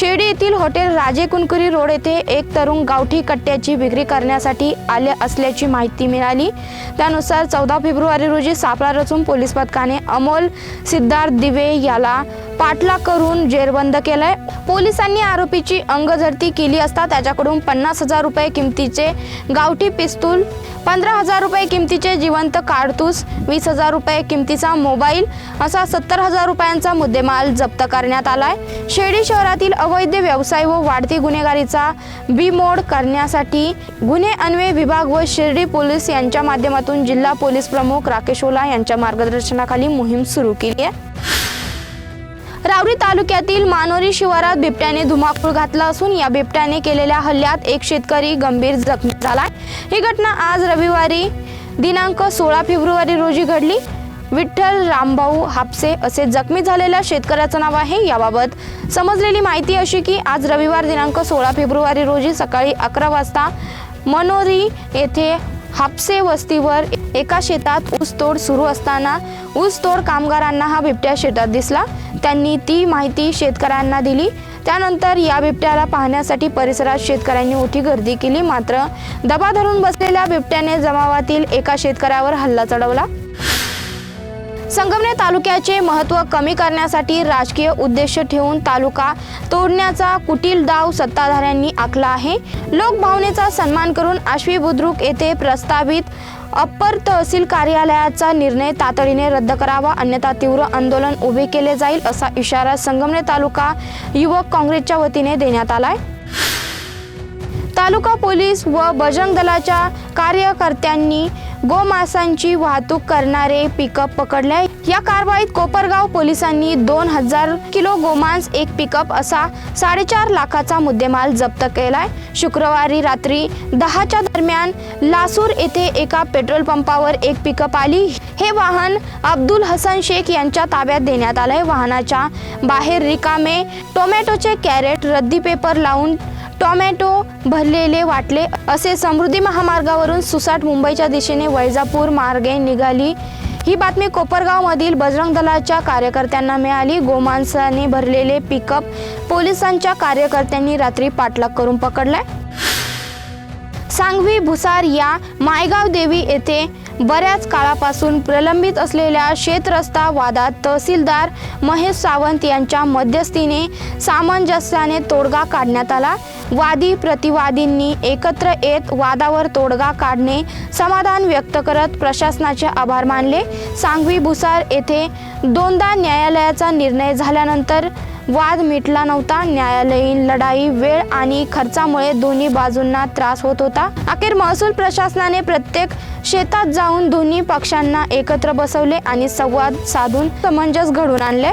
शिर्डी येथील हॉटेल राजे कुनकुरी रोड येथे एक तरुण गावठी कट्ट्याची विक्री करण्यासाठी आले असल्याची माहिती मिळाली. त्यानुसार चौदा फेब्रुवारी रोजी सापळा रचून पोलीस पथकाने अमोल सिद्धार्थ दिवे याला पाठला करून जेरबंद केलाय. पोलिसांनी आरोपीची अंगझडती केली असता त्याच्याकडून पन्नास हजार रुपये किमतीचे गावठी पिस्तूल पंधरा हजार रुपये किमतीचे जिवंत काडतूस वीस हजार रुपये किमतीचा मोबाईल असा सत्तर हजार रुपयांचा मुद्देमाल जप्त करण्यात आलाय. शिर्डी शहरातील अवैध व्यवसाय व वाढती गुन्हेगारीचा बीमोड करण्यासाठी गुन्हे अन्वय विभाग व शिर्डी पोलीस यांच्या माध्यमातून जिल्हा पोलीस प्रमुख राकेश ओला यांच्या मार्गदर्शनाखाली मोहीम सुरू केली आहे. रावरी तालुक्यातील मानोरी शिवारात बिबट्याने धुमाकूळ घातला असून या बिबट्याने केलेल्या हल्ल्यात एक शेतकरी गंभीर जखमी झाला ही घटना आज रविवारी दिनांक सोळा फेब्रुवारी रोजी घडली. विठ्ठल रामभाऊ हापसे असे जखमी झालेल्या शेतकऱ्याचं नाव आहे. याबाबत समजलेली माहिती अशी की आज रविवार दिनांक सोळा फेब्रुवारी रोजी सकाळी अकरा वाजता मनोरी येथे हापसे वस्तीवर एका शेतात ऊसतोड सुरू असताना ऊसतोड कामगारांना हा बिबट्या शेतात दिसला. त्यांनी ती माहिती शेतकऱ्यांना दिली. त्यानंतर या बिबट्याला पाहण्यासाठी परिसरात शेतकऱ्यांनी मोठी गर्दी केली. मात्र दबा धरून बसलेल्या बिबट्याने जमावातील एका शेतकऱ्यावर हल्ला चढवला. संगमनेर तालुक्याचे महत्त्व कमी करण्यासाठी राजकीय उद्देश ठेवून तालुका तोडण्याचा कुटील डाव सत्ताधाऱ्यांनी आखला आहे. लोकभावनेचा सन्मान करून आश्वी बुद्रुक येथे प्रस्तावित अप्पर तहसील कार्यालयाचा निर्णय तातडीने रद्द करावा अन्यथा तीव्र आंदोलन उभे केले जाईल असा इशारा संगमनेर तालुका युवक काँग्रेसच्या वतीने देण्यात आलाय. तालुका पोलीस व बजरंग दलाच्या कार्यकर्त्यांनी गोमासांची वाहतूक करणारे पिकअप पकडले. या कारवाईत कोपरगाव पोलिसांनी दोन हजार किलो गोमांस एक पिकअप असा साडेचार लाखाचा मुद्देमाल जप्त केलाय. शुक्रवारी रात्री दहाच्या दरम्यान लासूर येथे एका पेट्रोल पंपावर एक पिकअप आली. हे वाहन अब्दुल हसन शेख यांच्या ताब्यात देण्यात आलंय. वाहनाच्या बाहेर रिकामे टोमॅटोचे कॅरेट रद्दी पेपर लावून टोमॅटो भरलेले वाटले. असे समृद्धी महामार्गावरून सुसाट मुंबईच्या दिशेने वैजापूर मार्गे निघाली. ही बातमी कोपरगावमधील बजरंग दलाच्या कार्यकर्त्यांना मिळाली. गोमांसाने भरलेले पिकअप पोलिसांच्या कार्यकर्त्यांनी रात्री पाठलाग करून पकडलाय. सांगवी भुसार या मायगाव देवी येथे बऱ्याच काळापासून प्रलंबित असलेल्या शेतरस्ता वादात तहसीलदार महेश सावंत यांच्या मध्यस्थीने सामंजस्याने तोडगा काढण्यात आला. वादी प्रतिवादींनी एकत्र येत वादावर तोडगा काढणे समाधान व्यक्त करत प्रशासनाचे आभार मानले. सांगवी भुसार येथे दोनदा न्यायालयाचा निर्णय झाल्यानंतर वाद मिटला नव्हता. न्यायालयीन लढाई वेळ आणि खर्चामुळे दोन्ही बाजूंना त्रास होत होता. अखेर महसूल प्रशासनाने प्रत्येक शेतात जाऊन दोन्ही पक्षांना एकत्र बसवले आणि संवाद साधून समंजस घडून आणले.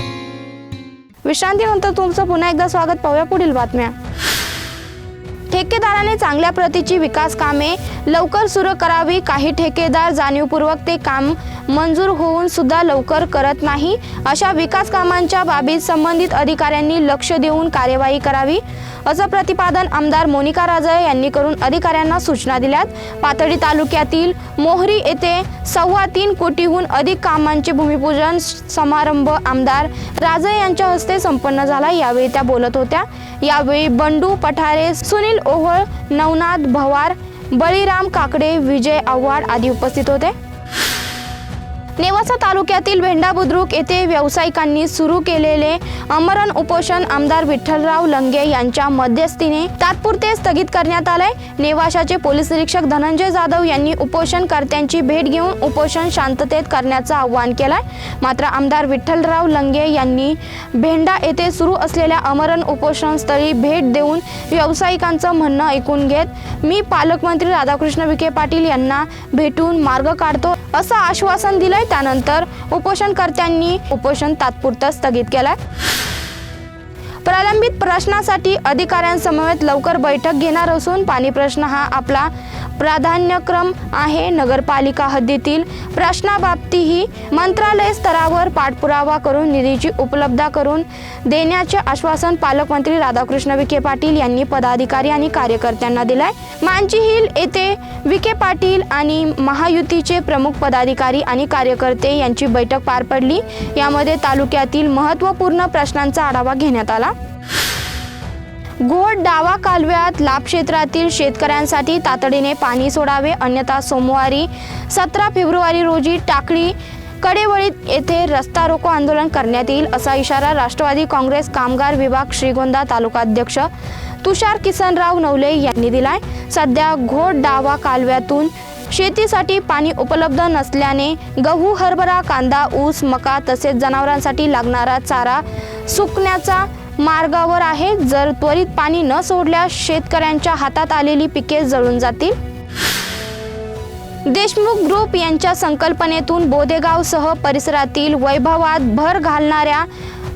विश्रांतीनंतर तुमचं. पुन्हा एकदा स्वागत. पाहूया पुढील बातम्या. ठेकेदाराने चांगल्या प्रतीची विकास कामे लवकर सुरू करावी. काही ठेकेदार जाणीवपूर्वक ते काम मंजूर होऊन सुद्धा लवकर करत नाही. अशा विकास कामांच्या बाबीत संबंधित अधिकाऱ्यांनी लक्ष देऊन कार्यवाही करावी. असं प्रतिपादन आमदार मोनिका राजळे यांनी करून अधिकाऱ्यांना सूचना दिल्यात. पातळी तालुक्यातील मोहरी येथे सव्वा तीन कोटीहून अधिक कामांचे भूमिपूजन समारंभ आमदार राजे यांच्या हस्ते संपन्न झाला. यावेळी त्या बोलत होत्या. यावेळी बंडू पठारे सुनील ओहळ नवनाथ भवार बळीराम काकडे विजय आव्हाड आदी उपस्थित होते. नेवासा तालुक्यातील भेंडा बुद्रुक येथे व्यावसायिकांनी सुरू केलेले अमरण उपोषण आमदार विठ्ठलराव लंगे यांच्या मध्यस्थीने तात्पुरते स्थगित करण्यात आले नेवाशाचे पोलीस निरीक्षक धनंजय जाधव यांनी उपोषणकर्त्यांची भेट घेऊन उपोषण शांततेत करण्याचं आवाहन केलंय. मात्र आमदार विठ्ठलराव लंगे यांनी भेंडा येथे सुरू असलेल्या अमरण उपोषणस्थळी भेट देऊन व्यावसायिकांचं म्हणणं ऐकून घेत मी पालकमंत्री राधाकृष्ण विखे पाटील यांना भेटून मार्ग काढतो असं आश्वासन दिलं आहे. त्यानंतर उपोषणकर्त्यांनी उपोषण तात्पुरतं स्थगित केलं प्रलंबित प्रश्नासाठी अधिकाऱ्यांसमवेत लवकर बैठक घेणार असून पाणी प्रश्न हा आपला प्राधान्यक्रम आहे. नगरपालिका हद्दीतील प्रश्नाबाबतीही मंत्रालय स्तरावर पाठपुरावा करून निधीची उपलब्धता करून देण्याचे आश्वासन पालकमंत्री राधाकृष्ण विखे पाटील यांनी पदाधिकारी आणि कार्यकर्त्यांना दिलाय. मांची हिल येथे विखे पाटील आणि महायुतीचे प्रमुख पदाधिकारी आणि कार्यकर्ते यांची बैठक पार पडली. यामध्ये तालुक्यातील महत्त्वपूर्ण प्रश्नांचा आढावा घेण्यात आला. घोट डावा कालव्यात लाभ क्षेत्रातील शेतकऱ्यांसाठी तातडीने पाणी सोडावे. अन्यथा सोमवारी सतरा फेब्रुवारी रोजी टाकळी कडेवळीत येथे रस्ता रोको आंदोलन करण्यात येईल असा इशारा राष्ट्रवादी काँग्रेस कामगार विभाग श्रीगोंदा तालुकाध्यक्ष तुषार किसनराव नवले यांनी दिलाय. सध्या घोट डावा कालव्यातून शेतीसाठी पाणी उपलब्ध नसल्याने गहू हरभरा कांदा ऊस मका तसेच जनावरांसाठी लागणारा चारा सुकण्याचा मार्गावर आहे. जर त्वरित पाणी न सोडल्यास शेतकऱ्यांच्या हातात आलेली पिके जळून जातील. देशमुख ग्रुप यांच्या संकल्पनेतून बोदेगावसह परिसरातील वैभवात भर घालणाऱ्या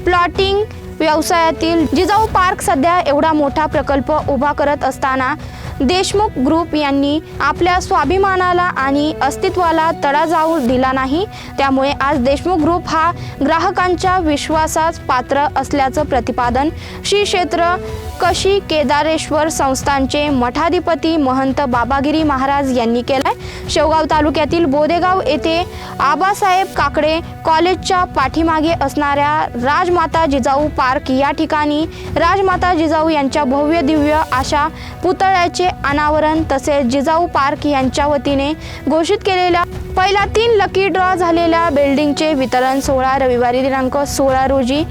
प्लॉटिंग व्यवसायातील जिजाऊ पार्क सध्या एवढा मोठा प्रकल्प उभा करत असताना देशमुख ग्रुप यांनी आपल्या स्वाभिमानाला आणि अस्तित्वाला तडा जाऊ दिला नाही. त्यामुळे आज देशमुख ग्रुप हा ग्राहकांच्या विश्वासास पात्र असल्याचं प्रतिपादन श्री क्षेत्र कशी केदारेश्वर संस्थानचे मठाधिपती महंत बाबागिरी महाराज यांनी केलाय? शेवगाव तालुक्यातील बोदेगाव येथे आबासाहेब काकडे कॉलेजच्या पाठीमागे असणाऱ्या राजमाता जिजाऊ पार्क या ठिकाणी राजमाता जिजाऊ यांच्या भव्य दिव्य अशा पुतळ्याचे अनावरण तसेच जिजाऊ पार्क यांच्या वतीने घोषित केलेल्या पहिल्या तीन लकी ड्रॉ झालेल्या बिल्डिंगचे वितरण सोळा रविवारी दिनांक सोळा रोजी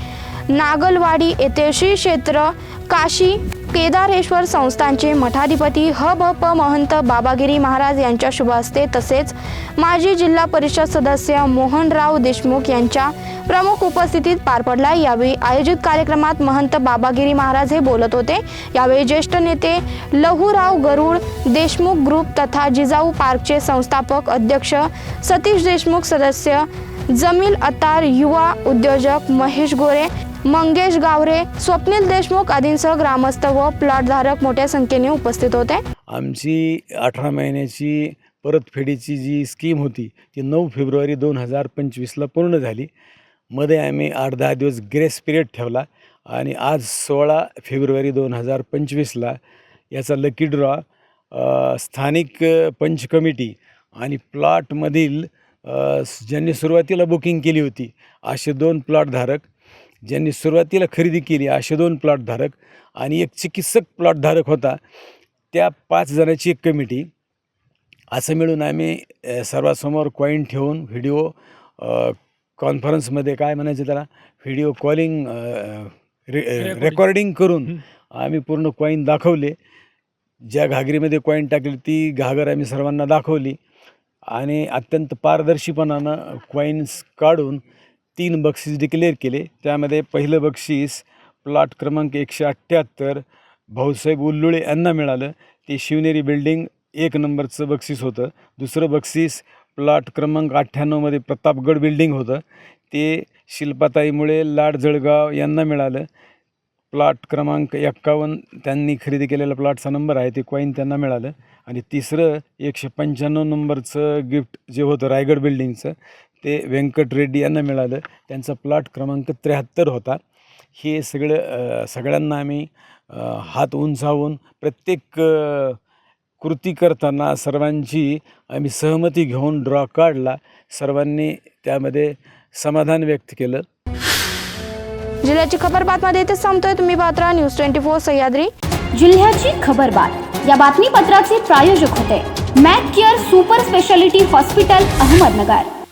नागलवाडी येथे श्री क्षेत्र काशी केदारेश्वर संस्थांचे मठाधिपती ह भ प महंत बाबागिरी महाराज यांच्या शुभ हस्ते तसेच माजी जिल्हा परिषद सदस्य मोहनराव देशमुख यांच्या प्रमुख उपस्थितीत पार पडला. यावेळी आयोजित कार्यक्रमात महंत बाबागिरी महाराज हे बोलत होते. यावेळी ज्येष्ठ नेते लहूराव गरुड देशमुख ग्रुप तथा जिजाऊ पार्कचे संस्थापक अध्यक्ष सतीश देशमुख सदस्य जमील अतार युवा उद्योजक महेश गोरे मंगेश गावरे स्वप्नील देशमुख आदींसह ग्रामस्थ व प्लॉटधारक मोठ्या संख्येने उपस्थित होते. आमची अठरा महिन्याची परतफेडीची जी स्कीम होती ती नऊ फेब्रुवारी दोन हजार पंचवीसला पूर्ण झाली. मध्ये आम्ही आठ दहा दिवस ग्रेस पिरियड ठेवला आणि आज सोळा फेब्रुवारी दोन हजार पंचवीसला याचा लकी ड्रॉ स्थानिक पंच कमिटी आणि प्लॉटमधील ज्यांनी सुरुवातीला बुकिंग केली होती असे दोन प्लॉटधारक ज्यांनी सुरुवातीला खरेदी केली असे दोन प्लॉटधारक आणि एक चिकित्सक प्लॉटधारक होता. त्या पाच जणांची एक कमिटी असं मिळून आम्ही सर्वांसमोर कॉईन ठेवून व्हिडिओ कॉन्फरन्समध्ये काय म्हणायचं त्याला? व्हिडिओ कॉलिंग रे रेकॉर्डिंग करून आम्ही पूर्ण कॉईन दाखवले. ज्या घागरीमध्ये कॉईन टाकली ती घागर आम्ही सर्वांना दाखवली. आणि अत्यंत पारदर्शीपणानं कॉईन्स काढून तीन बक्षीस डिक्लेअर केले. त्यामध्ये पहिलं बक्षीस प्लॉट क्रमांक एकशे अठ्ठ्याहत्तर भाऊसाहेब उल्लुळे यांना मिळालं. ते शिवनेरी बिल्डिंग एक नंबरचं बक्षीस होतं. दुसरं बक्षीस प्लॉट क्रमांक अठ्ठ्याण्णवमध्ये प्रतापगड बिल्डिंग होतं. ते शिल्पाताईमुळे लाड जळगाव यांना मिळालं. प्लॉट क्रमांक एक्कावन्न त्यांनी खरेदी केलेला प्लॉटचा नंबर आहे ते कॉईन त्यांना मिळालं. आणि तिसरं एकशे पंच्याण्णव नंबरचं गिफ्ट जे होतं रायगड बिल्डिंगचं ते व्यंकट रेड्डी यांना मिळालं. त्यांचा प्लॉट क्रमांक त्र्याहत्तर होता. हे सगळं सगळ्यांना आम्ही हात उंचावून प्रत्येक कृती करताना सर्वांची आम्ही सहमती घेऊन ड्रॉ काढला. सर्वांनी त्यामध्ये समाधान व्यक्त केलं. जिल्ह्याची खबर बातमध्ये इथेच थांबतोय. तुम्ही पाहत राहा न्यूज ट्वेंटी फोर सह्याद्री. जिल्ह्याची खबरबात या बातमीपत्राचे प्रायोजक होते. Mac Care super speciality hospital Ahmednagar.